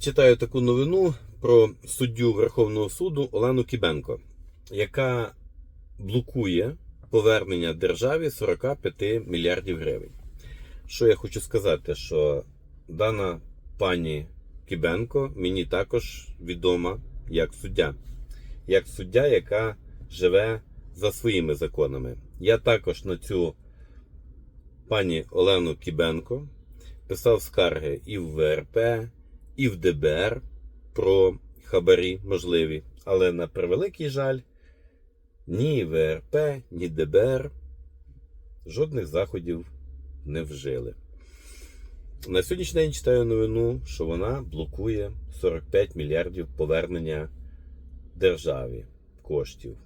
Читаю таку новину про суддю Верховного суду Олену Кібенко, яка блокує повернення державі 45 мільярдів гривень. Що я хочу сказати, що дана пані Кібенко мені також відома як суддя, як суддя, яка живе за своїми законами. Я також на цю пані Олену Кібенко писав скарги і в ВРП, і в ДБР про хабарі можливі. Але на превеликий жаль, ні ВРП, ні ДБР жодних заходів не вжили. На сьогоднішній день читаю новину, що вона блокує 45 мільярдів повернення державі коштів.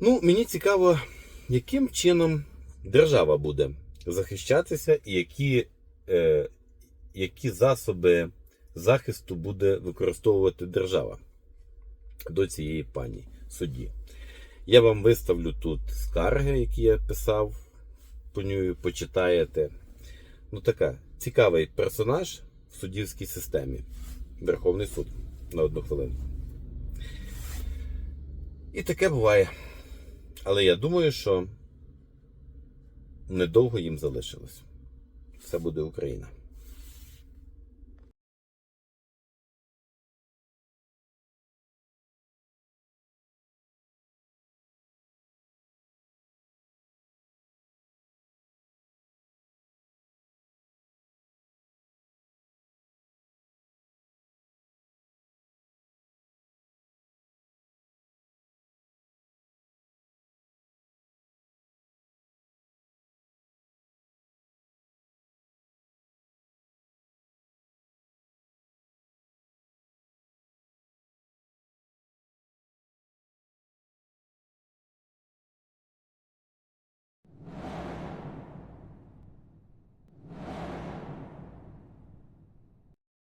Ну, мені цікаво, яким чином держава буде захищатися і які, е, які засоби захисту буде використовувати держава до цієї пані судді. Я вам виставлю тут скарги, які я писав, по ній почитаєте. Ну, така цікавий персонаж в суддівській системі. Верховний суд на одну хвилину. І таке буває. Але я думаю, що недовго їм залишилось. Все буде Україна.